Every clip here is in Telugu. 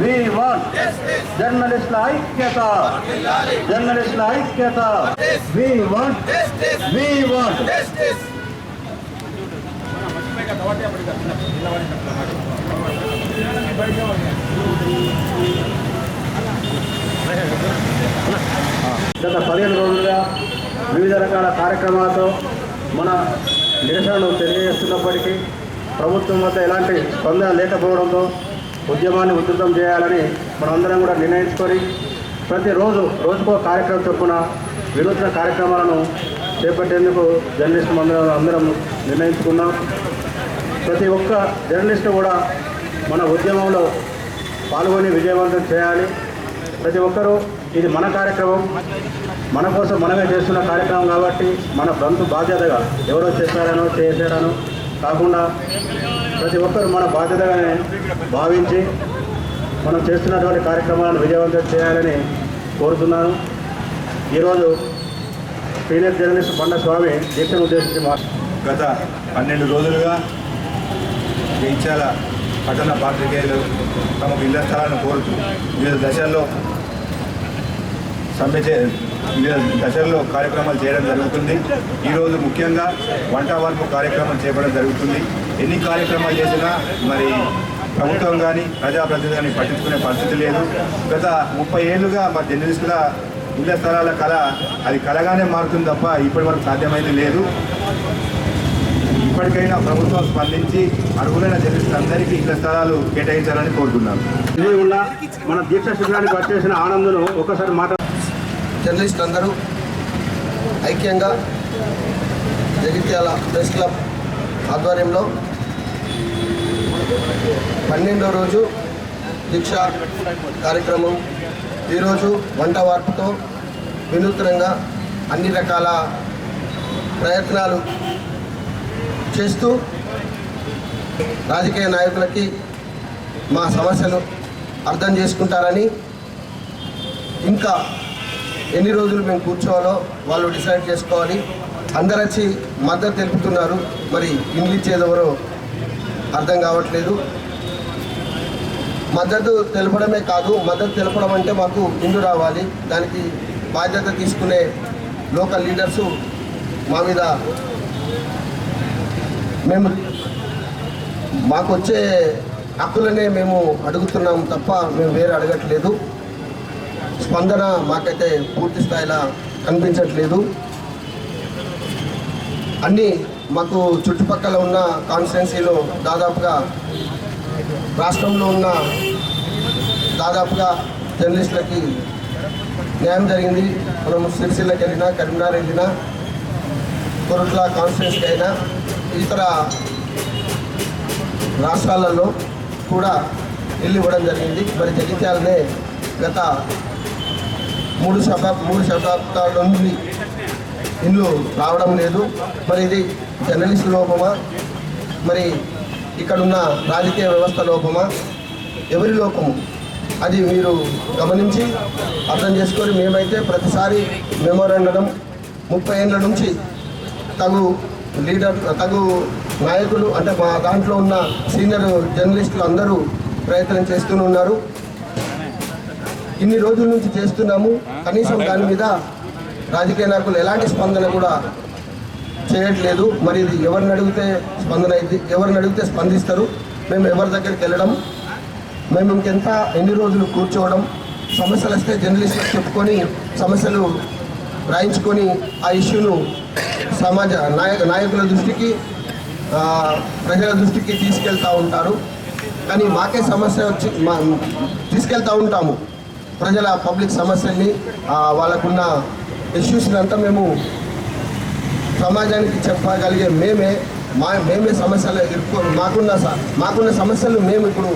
వి వన్ జర్నలిస్టుల ఐక్యత జర్నలిస్టుల ఐక్యత. వి వన్ వి వన్ గత పదిహేను రోజులుగా వివిధ రకాల కార్యక్రమాలతో మన నిరసనను తెలియజేస్తున్నప్పటికీ ప్రభుత్వం వద్ద ఎలాంటి స్పందన లేకపోవడంతో ఉద్యమాన్ని ఉధృతం చేయాలని మనందరం కూడా నిర్ణయించుకొని ప్రతిరోజు రోజుకో కార్యక్రమం చొప్పున వినూత్న కార్యక్రమాలను చేపట్టేందుకు జర్నలిస్టు అందరం అందరం నిర్ణయించుకున్నాం. ప్రతి ఒక్క జర్నలిస్టు కూడా మన ఉద్యమంలో పాల్గొని విజయవంతం చేయాలి. ప్రతి ఒక్కరూ ఇది మన కార్యక్రమం. మన కోసం మనమే చేస్తున్న కార్యక్రమం కాబట్టి మన బంధు బాధ్యతగా ఎవరో చేశారనో చేశారనో కాకుండా ప్రతి ఒక్కరు మన బాధ్యతగానే భావించి మనం చేస్తున్నటువంటి కార్యక్రమాలను విజయవంతం చేయాలని కోరుతున్నాను. ఈరోజు సీనియర్ జర్నలిస్ట్ బండ స్వామి దీక్షను ఉద్దేశించి మా గత పన్నెండు రోజులుగా జయించాల పట్టణ పాత్రికేయులు తమకు ఇళ్ళ స్థలాలను కోరుతూ వివిధ దశల్లో సమ్మె చే దశల్లో కార్యక్రమాలు చేయడం జరుగుతుంది. ఈరోజు ముఖ్యంగా వంట వార్పు కార్యక్రమం చేపడం జరుగుతుంది. ఎన్ని కార్యక్రమాలు చేసినా మరి ప్రభుత్వం కానీ ప్రజాప్రతినిధులు కానీ పట్టించుకునే పరిస్థితి లేదు. గత ముప్పై ఏళ్ళుగా మరి జర్నలిస్టుల ఇళ్ళ స్థలాల కళ అది కళగానే మారుతుంది తప్ప ఇప్పటి వరకు సాధ్యమైంది లేదు. ఇప్పటికైనా ప్రభుత్వం స్పందించి అర్హులైన జర్నలిస్టులందరికీ ఇళ్ళ స్థలాలు కేటాయించాలని కోరుతున్నాను. మన దీక్ష శిబిరానికి వచ్చేసిన ఆనందను ఒకసారి మాట జర్నలిస్టులు అందరూ ఐక్యంగా జగిత్యాల ప్రెస్ క్లబ్ ఆధ్వర్యంలో పన్నెండో రోజు దీక్ష కార్యక్రమం. ఈరోజు వంట వార్పుతో వినూత్నంగా అన్ని రకాల ప్రయత్నాలు చేస్తూ రాజకీయ నాయకులకి మా సమస్యలు అర్థం చేసుకుంటారని ఇంకా ఎన్ని రోజులు మేము కూర్చోవాలో వాళ్ళు డిసైడ్ చేసుకోవాలి. అందరు వచ్చి మద్దతు తెలుపుతున్నారు. మరి ఇంగ్లీష్ ఇచ్చేది అర్థం కావట్లేదు. మద్దతు తెలపడమే కాదు మద్దతు తెలపడం అంటే మాకు ఇండ్లు రావాలి. దానికి బాధ్యత తీసుకునే లోకల్ లీడర్సు మా మీద మేము మాకు వచ్చే హక్కులనే మేము అడుగుతున్నాం తప్ప మేము వేరే అడగట్లేదు. స్పందన మాకైతే పూర్తి స్థాయిలో కనిపించట్లేదు. అన్నీ మాకు చుట్టుపక్కల ఉన్న కాన్స్టిట్యున్సీలో దాదాపుగా రాష్ట్రంలో ఉన్న దాదాపుగా జర్నలిస్టులకి న్యాయం జరిగింది. మనం సిరిసిల్లకి వెళ్ళినా కరీంనగర్ వెళ్ళినా కొరట్ల కాన్స్టిట్యున్సీకి అయినా ఇతర రాష్ట్రాలలో కూడా వెళ్ళి ఇవ్వడం జరిగింది. మరి జగిత్యాలనే గత మూడు శతా మూడు శతాబ్దాల నుండి ఇండ్లు రావడం లేదు. మరి ఇది జర్నలిస్ట్ లోపమా? మరి ఇక్కడున్న రాజకీయ వ్యవస్థ లోపమా? ఎవరి లోపము? అది మీరు గమనించి అర్థం చేసుకొని మేమైతే ప్రతిసారి మెమోరాండం ముప్పై ఏళ్ళ నుంచి తగు లీడర్ తగు నాయకులు అంటే మా దాంట్లో ఉన్న సీనియర్ జర్నలిస్టులు అందరూ ప్రయత్నం చేస్తూనే ఉన్నారు. ఇన్ని రోజుల నుంచి చేస్తున్నాము. కనీసం దాని మీద రాజకీయ నాయకులు ఎలాంటి స్పందన కూడా చేయట్లేదు. మరి ఇది ఎవరిని అడిగితే స్పందన అయింది ఎవరిని అడిగితే స్పందిస్తారు? మేము ఎవరి దగ్గరికి వెళ్ళడం? మేము ఇంకెంత ఎన్ని రోజులు కూర్చోవడం? సమస్యలు వస్తే జర్నలిస్టులకు చెప్పుకొని సమస్యలు రాయించుకొని ఆ ఇష్యూను సమాజ నాయక నాయకుల దృష్టికి ప్రజల దృష్టికి తీసుకెళ్తూ ఉంటారు. కానీ మాకే సమస్య వచ్చి తీసుకెళ్తూ ఉంటాము. ప్రజల పబ్లిక్ సమస్యల్ని వాళ్ళకున్న ఇష్యూస్ని అంతా మేము సమాజానికి చెప్పగలిగే మేమే మా మేమే సమస్యలు ఇరుక్కో మాకున్న స- మాకున్న సమస్యలు మేము ఇప్పుడు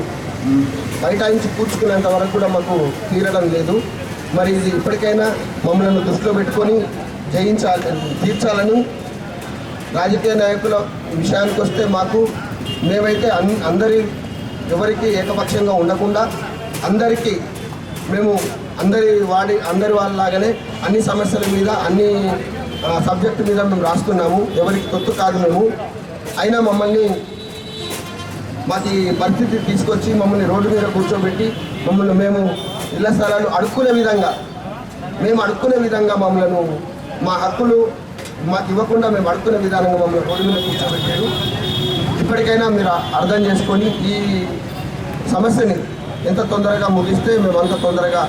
బైఠాయించి కూర్చుకునేంత వరకు కూడా మాకు తీరడం లేదు. మరి ఇది ఇప్పటికైనా మమ్మల్ని దృష్టిలో పెట్టుకొని జయించాలి తీర్చాలని రాజకీయ నాయకుల విషయానికి వస్తే మాకు మేమైతే అందరి ఎవరికి ఏకపక్షంగా ఉండకుండా అందరికీ మేము అందరి వాడి అందరి వాళ్ళలాగానే అన్ని సమస్యల మీద అన్ని సబ్జెక్ట్ సబ్జెక్టు మీద మేము రాస్తున్నాము. ఎవరికి తొత్తు కాదు మేము. అయినా మమ్మల్ని మాకు ఈ పరిస్థితి తీసుకొచ్చి మమ్మల్ని రోడ్డు మీద కూర్చోబెట్టి మమ్మల్ని మేము ఇళ్ళ స్థలాలు అడుక్కునే విధంగా మేము అడుక్కునే విధంగా మమ్మల్ని మా హక్కులు మాకు ఇవ్వకుండా మేము అడుక్కునే విధానంగా మమ్మల్ని రోడ్డు మీద కూర్చోబెట్టారు. ఇప్పటికైనా మీరు అర్థం చేసుకొని ఈ సమస్యని ఎంత తొందరగా ముగిస్తే మేము అంత తొందరగా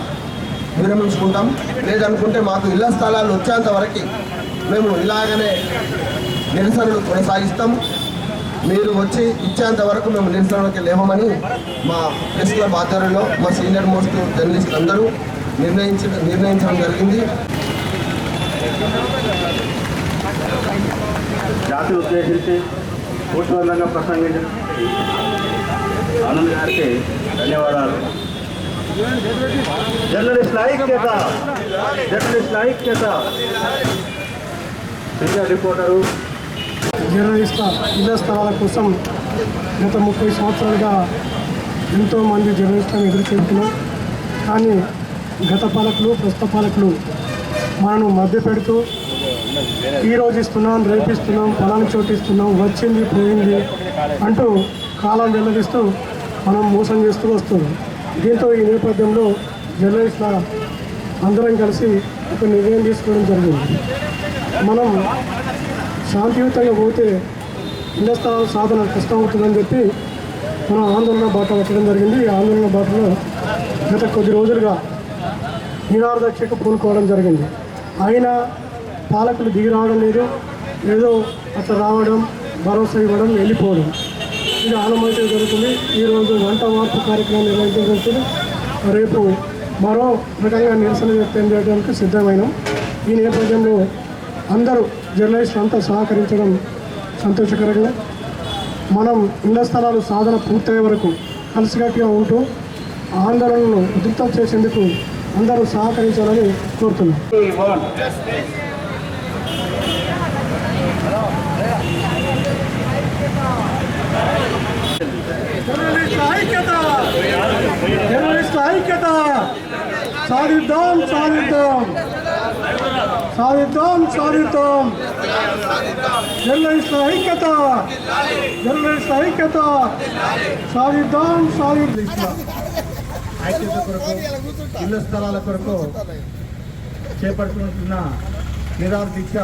విరమించుకుంటాం. లేదనుకుంటే మాకు ఇళ్ళ స్థలాలు వచ్చేంత వరకు మేము ఇలాగనే నిరసనలు కొనసాగిస్తాం. మీరు వచ్చి ఇచ్చేంత వరకు మేము నిరసనలోకి లేవమని మా ప్రెస్ క్లబ్ ఆధ్వర్యంలో మా సీనియర్ మోస్ట్ జర్నలిస్టులు అందరూ నిర్ణయించ నిర్ణయించడం జరిగింది. జాతి ఉద్దేశించి పూర్తివంతంగా ప్రసంగించిన ఆనంద్ గారికి ధన్యవాదాలు. జర్నలిస్టుల ఐక్యత జర్నలిస్టుల ఐక్యత. Senior reporter. జర్నలిస్ట్ల ఇళ్ళ స్థలాల కోసం గత ముప్పై సంవత్సరాలుగా ఎంతోమంది జర్నలిస్టులను ఎదురు చూస్తున్నాం. కానీ గత పాలకులు ప్రస్తుత పాలకులు మనను మభ్యపెడుతూ ఈ రోజు ఇస్తున్నాం రేపిస్తున్నాం పొలాన్ని చోటిస్తున్నాం వచ్చింది పోయింది అంటూ కాలం వెల్లడిస్తూ మనం మోసం చేస్తూ వస్తున్నాం. దీంతో ఈ నేపథ్యంలో జర్నలిస్టుల అందరం కలిసి ఒక నిర్ణయం తీసుకోవడం జరిగింది. మనం శాంతియుతంగా పోతే ఇళ్ళ సాధన కష్టం అవుతుందని చెప్పి మనం ఆందోళన బాట పట్టడం జరిగింది. ఈ ఆందోళన బాటలో గత కొద్ది రోజులుగా నిరాదక్షక పూనుకోవడం జరిగింది. అయినా పాలకులు దిగి రావడం లేదు. ఏదో అట్లా రావడం భరోసా ఇవ్వడం వెళ్ళిపోవడం. ఇది ఆనమైతే జరుగుతుంది. ఈరోజు వంట మార్పు కార్యక్రమం నిర్వహించడం జరుగుతుంది రేపు మరో రకంగా నిరసన వ్యక్తం చేయడానికి సిద్ధమైనాం. ఈ నేపథ్యంలో అందరూ జర్నలిస్టులు అంతా సహకరించడం సంతోషకరంగా మనం ఇళ్ళ స్థలాలు సాధన పూర్తయ్యే వరకు కలిసికట్టుగా ఉంటూ ఆందోళనను ఉధృతం చేసేందుకు అందరూ సహకరించాలని కోరుతున్నాం. ఐక్యత! సాధిద్దాం సాధిద్దాం! సాధిద్దాం సాధిద్దాం! జర్నలిస్టుల ఐక్యత! జర్నలిస్టుల ఐక్యత! సాధిద్దాం సాధిద్దాం! ఐక్యత కొరకు ఇళ్ళ స్థలాల కొరకు చేపడుతున్న నిరాహార దీక్ష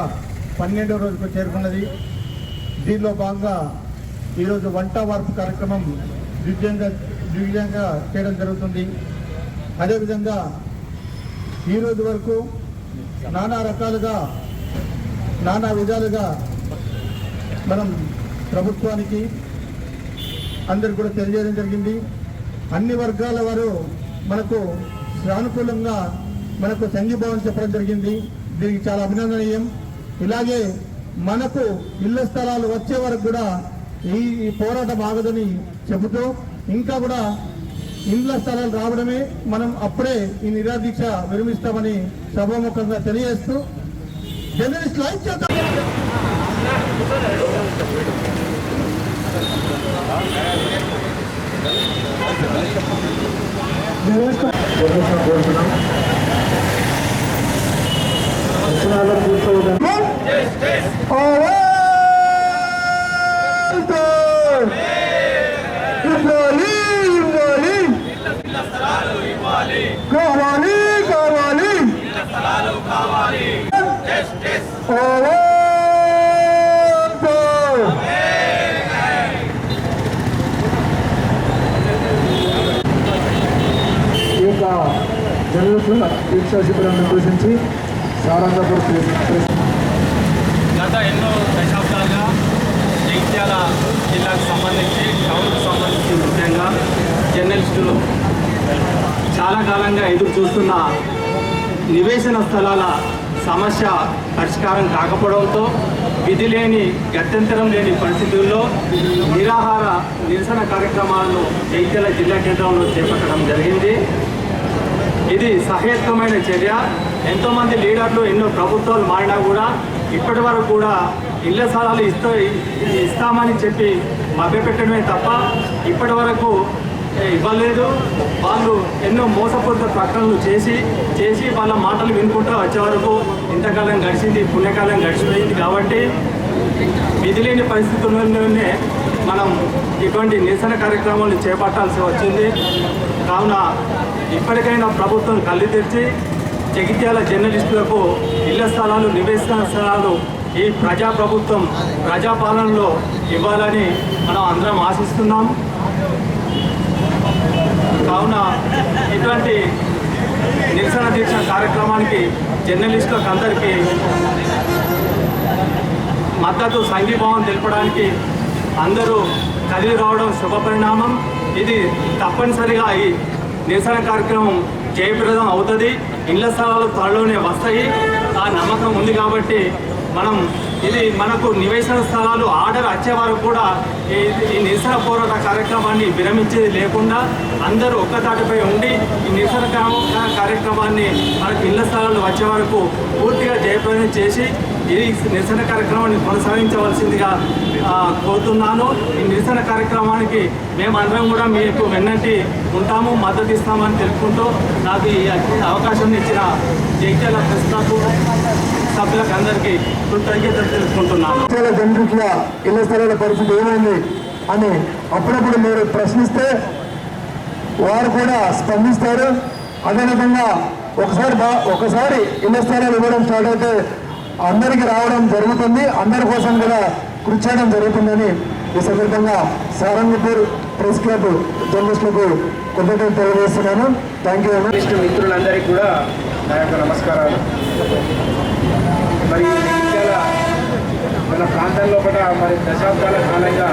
పన్నెండవ రోజుకు చేరుకున్నది. దీనిలో భాగంగా ఈరోజు వంట వార్పు కార్యక్రమం దిగ్విజయంగా దివ్యంగా చేయడం జరుగుతుంది. అదేవిధంగా ఈరోజు వరకు నానా రకాలుగా నానా విధాలుగా మనం ప్రభుత్వానికి అందరు కూడా తెలియజేయడం జరిగింది. అన్ని వర్గాల వారు మనకు సానుకూలంగా మనకు సంఘీభావం చెప్పడం జరిగింది. దీనికి చాలా అభినందనీయం. ఇలాగే మనకు ఇళ్ళ స్థలాలు వచ్చే వరకు కూడా ఈ పోరాటం ఆగదని చెబుతూ ఇంకా కూడా ఇండ్ల స్థలాలు రావడమే మనం అప్పుడే ఈ నిరాదీక్ష విరమిస్తామని సభాముఖంగా తెలియజేస్తూ కోరుతున్నాం వచ్చిన కూర్చోవడం ఈ యొక్క గత ఎన్నో దశాబ్దాలుగా జగిత్యాల జిల్లాకు సంబంధించి టౌన్కు సంబంధించి ముఖ్యంగా జర్నలిస్టులు చాలా కాలంగా ఎదురు చూస్తున్న నివేశన స్థలాల సమస్య పరిష్కారం కాకపోవడంతో విధి లేని గత్యంతరం లేని పరిస్థితుల్లో నిరాహార నిరసన కార్యక్రమాలను జైత్యాల జిల్లా కేంద్రంలో చేపట్టడం జరిగింది. ఇది సహేతుకమైన చర్య. ఎంతోమంది లీడర్లు ఎన్నో ప్రభుత్వాలు మారినా కూడా ఇప్పటి వరకు కూడా ఇళ్ళ స్థలాలు ఇస్తా ఇస్తామని చెప్పి మభ్యపెట్టడమే తప్ప ఇప్పటి వరకు ఇవ్వలేదు. వాళ్ళు ఎన్నో మోసపూరిత ప్రకటనలు చేసి చేసి వాళ్ళ మాటలు వినుకుంటూ వచ్చే వరకు ఇంతకాలం గడిచింది పుణ్యకాలం గడిచిపోయింది కాబట్టి విధి లేని పరిస్థితుల్లోనే మనం ఇటువంటి నిరసన కార్యక్రమాలు చేపట్టాల్సి వచ్చింది. కావున ఇప్పటికైనా ప్రభుత్వం కళ్ళు తెరిచి జగిత్యాల జర్నలిస్టులకు ఇళ్ళ స్థలాలు నివేశన స్థలాలు ఈ ప్రజాప్రభుత్వం ప్రజాపాలనలో ఇవ్వాలని మనం అందరం ఆశిస్తున్నాం. కావున ఇటువంటి నిరసన దీక్ష కార్యక్రమానికి జర్నలిస్టులకు అందరికీ మద్దతు సంఘీభావం తెలపడానికి అందరూ కదిలి రావడం శుభ పరిణామం. ఇది తప్పనిసరిగా ఈ నిరసన కార్యక్రమం జయప్రదం అవుతుంది. ఇళ్ళ స్థలాలు త్వరలోనే వస్తాయి. ఆ నమ్మకం ఉంది కాబట్టి మనం ఇది మనకు నివేశన స్థలాలు ఆర్డర్ వచ్చే వరకు కూడా ఈ ఈ నిరసన పోరాట కార్యక్రమాన్ని విరమించేది లేకుండా అందరూ ఒక్కతాటిపై ఉండి ఈ నిరసన కార్యక్రమాన్ని మనకు ఇళ్ళ స్థలాలు వచ్చే వరకు పూర్తిగా జయప్రదం చేసి ఈ నిరసన కార్యక్రమాన్ని కొనసాగించవలసిందిగా కోరుతున్నాను. ఈ నిరసన కార్యక్రమానికి మేమందరం కూడా మీకు వెన్నటి ఉంటాము మద్దతు ఇస్తామని తెలుపుకుంటూ నాకు ఈ అవకాశం ఇచ్చిన జగిత్యాల ప్రస్తుతకు సభ్యులకు అందరికీ కృతజ్ఞతలు తెలుపుకుంటున్నాను. ఇటీవల జర్నలిస్టుల ఇళ్ళ స్థలాల పరిస్థితి ఏమైంది అని అప్పుడప్పుడు మీరు ప్రశ్నిస్తే వారు కూడా స్పందిస్తారు. అదేవిధంగా ఒకసారి ఒకసారి ఇళ్ళ స్థలాలు ఇవ్వడం స్టార్ట్ అయితే అందరికీ రావడం జరుగుతుంది. అందరి కోసం కూడా కృషి చేయడం జరుగుతుందని ఈ సందర్భంగా సారంగపూర్ ప్రెస్ క్లబ్ జర్నలిస్టులకు కృతజ్ఞతలు తెలియజేస్తున్నాను. థ్యాంక్ యూ మిత్రులందరికీ కూడా నా యొక్క నమస్కారాలు. మరి మన ప్రాంతంలో కూడా మరి దశాబ్దాల కాలంగా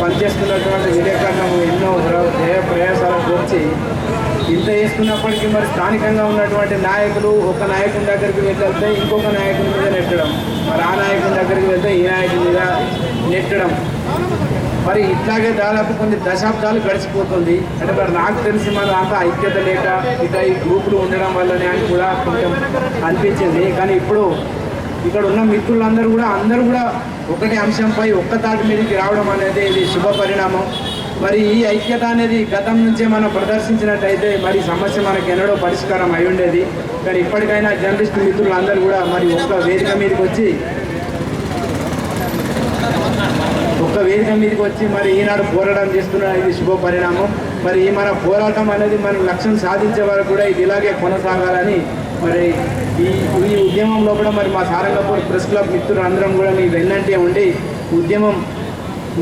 పనిచేస్తున్నటువంటి విలేకరులను ఎన్నో దేయ ప్రయాసాల గురించి ఇంత చేస్తున్నప్పటికీ మరి స్థానికంగా ఉన్నటువంటి నాయకులు ఒక నాయకుని దగ్గరికి వెళ్తే ఇంకొక నాయకుని మీద నెట్టడం మరి ఆ నాయకుని దగ్గరికి వెళ్తే ఈ నాయకుని మీద నెట్టడం. మరి ఇట్లాగే దాదాపు కొన్ని దశాబ్దాలు గడిచిపోతుంది. అంటే మరి నాకు తెలిసి మన అంత ఐక్యత లేక ఇట్లా ఈ గ్రూపులు ఉండడం వల్లనే అని కూడా కొంచెం అనిపించింది. కానీ ఇప్పుడు ఇక్కడ ఉన్న మిత్రులందరూ కూడా అందరూ కూడా ఒకటి అంశంపై ఒక్క తాటి మీదకి రావడం అనేది ఇది శుభ పరిణామం. మరి ఈ ఐక్యత అనేది గతం నుంచే మనం ప్రదర్శించినట్టయితే మరి సమస్య మనకి ఎన్నడో పరిష్కారం అయి ఉండేది. కానీ ఇప్పటికైనా జర్నలిస్ట్ మిత్రులందరూ కూడా మరి ఒక్క వేదిక మీదకి వచ్చి ఒక్క వేదిక మీదకి వచ్చి మరి ఈనాడు పోరాటం చేస్తున్న ఇది శుభ పరిణామం. మరి ఈ మన పోరాటం అనేది మనం లక్ష్యం సాధించే వరకు కూడా ఇది ఇలాగే కొనసాగాలని మరి ఈ ఈ ఉద్యమంలో కూడా మరి మా సారంగపూర్ ప్రెస్ క్లబ్ మిత్రులు అందరం కూడా మీ వెన్నంటే ఉండి ఉద్యమం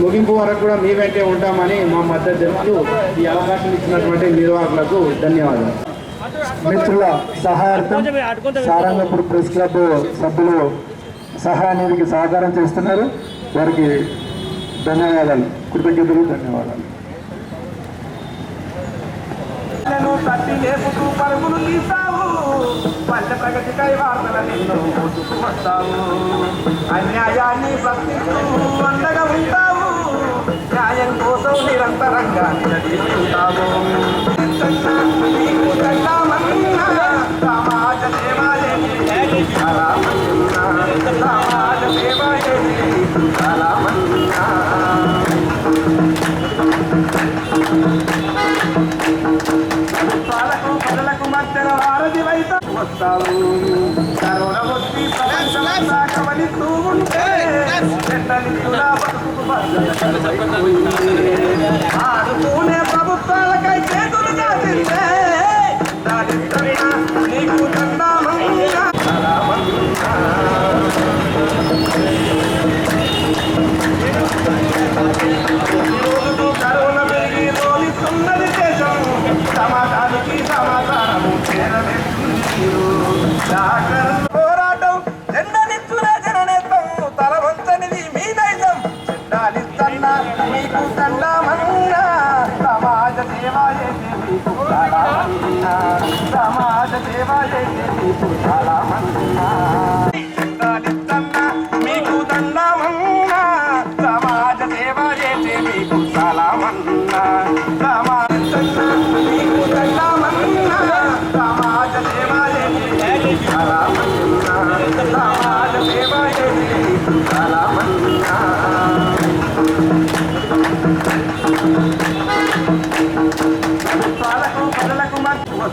ముగింపు వరకు కూడా మీ వెంటే ఉంటామని మా మద్దతు తెలుపుతూ ఈ అవకాశం ఇచ్చినటువంటి నిర్వాహకులకు ధన్యవాదాలు. మిత్రుల సహాయార్థం సారంగపూర్ ప్రెస్ క్లబ్ సభ్యులు సహాయానికి సహకారం చేస్తున్నారు. వారికి ధన్యవాదాలు. కృతజ్ఞతలు ధన్యవాదాలు. తట్టి లేపుతూ పరుగులు తీస్తావు. పల్లె ప్రగతికై వార్తలను వస్తావు అన్యాయాన్ని ప్రశ్నిస్తూ అండగా ఉంటావు. న్యాయం కోసం నిరంతరంగా నిలదీస్తుంటావు. వస్తావు. కరోనా వచ్చి ప్రపంచమంతా గమనిస్తూ ఉంటే చెడ్డలిస్తున్నా ఆడుతూనే ప్రభుత్వాలకై చేతులు జాతిస్తే దానిస్తున్నా నీకు దండామన్నా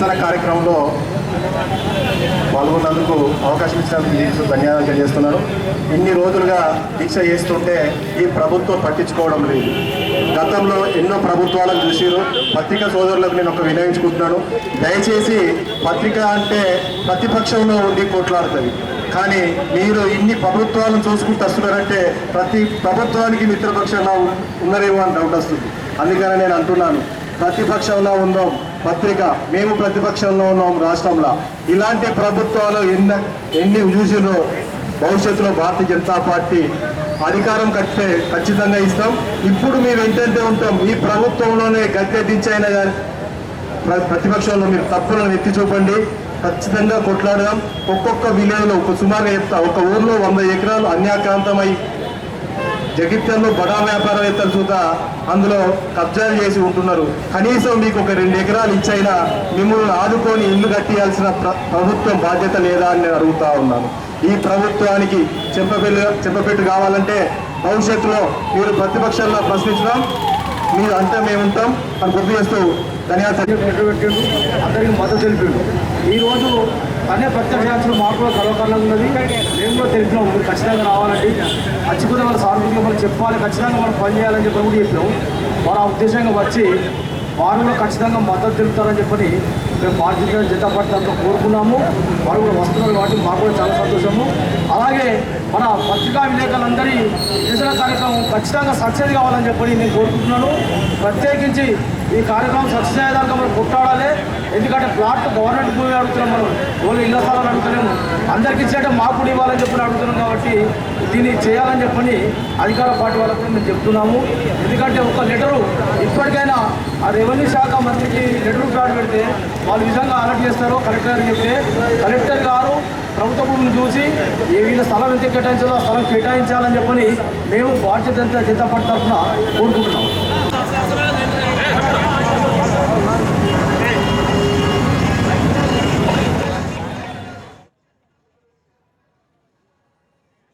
నిరసన కార్యక్రమంలో పాల్గొన్నందుకు అవకాశం ఇచ్చినందుకు మీకు ధన్యవాదాలు తెలియజేస్తున్నాను. ఇన్ని రోజులుగా దీక్ష చేస్తుంటే ఈ ప్రభుత్వం పట్టించుకోవడం లేదు. గతంలో ఎన్నో ప్రభుత్వాలను చూసిరు పత్రికా సోదరులకు నేను ఒక వినియోగించుకుంటున్నాను దయచేసి పత్రిక అంటే ప్రతిపక్షంలో ఉండి కొట్లాడుతుంది. కానీ మీరు ఇన్ని ప్రభుత్వాలను చూసుకుంటూ వస్తున్నారంటే ప్రతి ప్రభుత్వానికి మిత్రపక్షంలో ఉన్నదేమో ఉన్నారేమో అని డౌట్ వస్తుంది. అందుకని నేను అంటున్నాను. ప్రతిపక్షంలో ఉందాం. పత్రిక మేము ప్రతిపక్షంలో ఉన్నాం రాష్ట్రంలో. ఇలాంటి ప్రభుత్వాలు ఎన్న ఎన్ని చూసినో భవిష్యత్తులో భారతీయ జనతా పార్టీ అధికారం కట్టే ఖచ్చితంగా ఇస్తాం. ఇప్పుడు మేము ఏంటంటే ఉంటాం? ఈ ప్రభుత్వంలోనే గద్దె దించైనా కానీ ప్ర- ప్రతిపక్షంలో మీరు తప్పులను ఎత్తి చూపండి. ఖచ్చితంగా కొట్లాడదాం. ఒక్కొక్క విలేజ్లో ఒక సుమారుగా చెప్తా ఒక ఊర్లో వంద ఎకరాలు అన్యాక్రాంతమై జగిత్యాల్లో బడా వ్యాపారవేత్తలు చూత అందులో కబ్జాలు చేసి ఉంటున్నారు. కనీసం మీకు ఒక రెండు ఎకరాలు ఇచ్చైనా మిమ్మల్ని ఆదుకొని ఇల్లు కట్టియాల్సిన ప్ర- ప్రభుత్వం బాధ్యత లేదా అని నేను అడుగుతా ఉన్నాను. ఈ ప్రభుత్వానికి చెంపపెల్లి చెంపపెట్టు కావాలంటే భవిష్యత్తులో మీరు ప్రతిపక్షంలో ప్రశ్నించడం మీరు అంతా మేము ఉంటాం అని గుర్తు చేస్తూ ధన్యవాదాలు. అందరికీ అందరికి మద్దతు తెలిపిండు. ఈరోజు అనే ప్రత్యక్షాక్షులు మాకు కూడా గర్వకారణంగా ఉన్నది. మేము కూడా తెలిపినాం మీరు ఖచ్చితంగా రావాలండి ఖచ్చితంగా మన సానుభూతిగా మనం చెప్పాలి ఖచ్చితంగా మనం పనిచేయాలని చెప్పి కూడా చెప్పినాం. వారు ఆ ఉద్దేశంగా వచ్చి వారిలో ఖచ్చితంగా మద్దతు తెలుపుతారని చెప్పని మేము భారతీయ జనతా పార్టీ తరఫున కోరుకున్నాము. వారు కూడా వస్తున్నారు కాబట్టి మాకు కూడా చాలా సంతోషము. అలాగే మన పత్రికా విలేకరులందరి నిరసన కార్యక్రమం ఖచ్చితంగా సక్సెస్ కావాలని చెప్పని నేను కోరుకుంటున్నాను. ప్రత్యేకించి ఈ కార్యక్రమం సక్సెస్ అయ్యేదాకా మనం కొట్టాడాలి ఎందుకంటే ప్లాట్ గవర్నమెంట్ భూమి అడుగుతున్నాం మనం. ఓన్లీ ఇళ్ళ స్థలాలు అడుగుతున్నాము. అందరికీ ఇచ్చేటప్పుడు మాకు కూడా ఇవ్వాలని చెప్పి అడుగుతున్నాం కాబట్టి దీన్ని చేయాలని చెప్పని అధికార పార్టీ వాళ్ళకు మేము చెప్తున్నాము. ఎందుకంటే ఒక లెటరు ఇప్పటికైనా ఆ రెవెన్యూ శాఖ మంత్రికి లెటర్ ప్లాట్ పెడితే వాళ్ళు విధంగా అలర్ట్ చేస్తారు కలెక్టర్ గారు చెప్తే కలెక్టర్ గారు ప్రభుత్వ భూమిని చూసి ఏ వీళ్ళ స్థలం ఎంత కేటాయించాలో ఆ స్థలం కేటాయించాలని చెప్పని మేము భారతీయ జనతా జనతా పార్టీ తరఫున కోరుకుంటున్నాం